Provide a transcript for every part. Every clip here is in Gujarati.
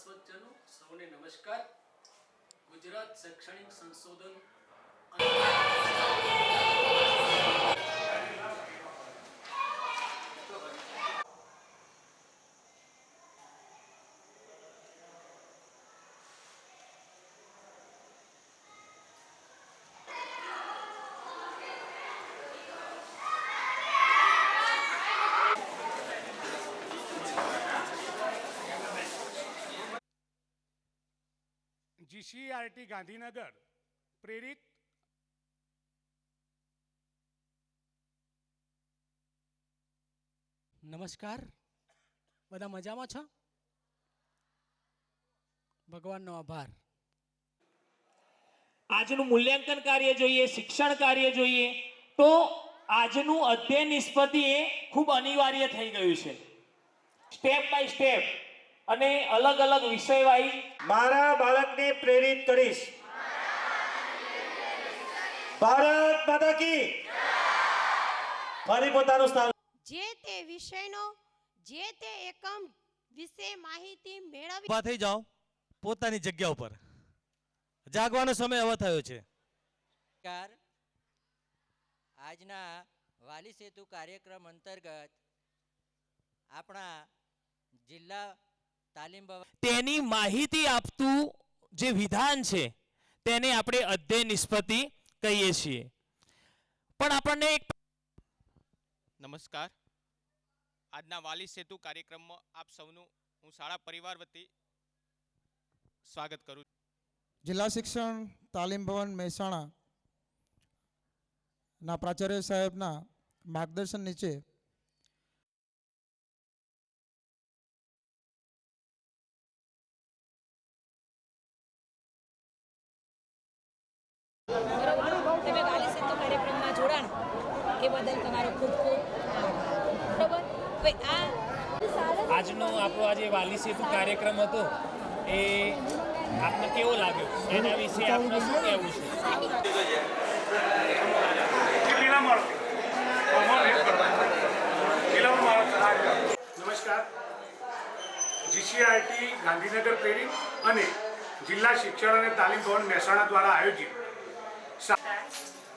શાશ્વતજનો સૌને નમસ્કાર. ગુજરાત શૈક્ષણિક સંશોધન જીસીઆરટી ગાંધીનગર પ્રેરિત નમસ્કાર. બધા મજામાં છો? ભગવાનનો આભાર. આજનું મૂલ્યાંકન કાર્ય જોઈએ શિક્ષણ કાર્ય જોઈએ તો આજનું અધ્યયન નિષ્પત્તિ એ ખૂબ અનિવાર્ય થઈ ગયું છે. સ્ટેપ બાય સ્ટેપ અને અલગ અલગ વિષય વાઇઝ મારા બાળકને પ્રેરિત કરીશ. ભારત માતા કી ફરી પોતાનું સ્થાન. જે તે વિષયનો જે તે એકમ વિશે માહિતી મેળવી ઊભા થઈ જાઓ પોતાની જગ્યા ઉપર. જાગવાનો સમય હવે થયો છે. આજના વાલી સેતુ કાર્યક્રમ અંતર્ગત આપણા જિલ્લા તાલીમ તેની માહિતી આપતું જે વિધાન છે તેને આપણે અધ્યય નિષ્પત્તિ કહીએ છીએ. પણ આપણને એક નમસ્કાર. આજના વાલી સેતુ કાર્યક્રમમાં આપ સૌનું હું શાળા પરિવાર વતી સ્વાગત કરું જિલ્લા શિક્ષણ તાલીમ ભવન મહેસાણા ના પ્રાચાર્ય સાહેબના માર્ગદર્શન નીચે તમે વાલી સેતુ કાર્યક્રમમાં જોડાણ. એ બદલ તમારો ખૂબ ખૂબ બરોબર? હવે આ આજનો આપણો આજે વાલી સેતુ કાર્યક્રમ હતો એ આપને કેવો લાગ્યો? એના વિશે આપનું શું કહેવું છે? નમસ્કાર. જીસીઆરટી ગાંધીનગર પ્રેરિત અને જિલ્લા શિક્ષણ અને તાલીમ ભવન મહેસાણા દ્વારા આયોજિત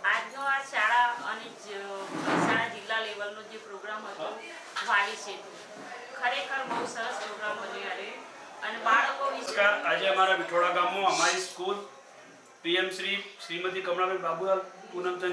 આજનો આ શાળા અને શાળા જિલ્લા લેવલનો જે પ્રોગ્રામ હતો, વાલી સેતુ. ખરેખર બહુ સરસ પ્રોગ્રામ બન્યો યારે અને બાળકો વિશે આજે અમારા વિઠોડા ગામમાં અમારી સ્કૂલ પીએમ શ્રી શ્રીમતી કમળાબેન બાબુલાલ પૂનમચંદ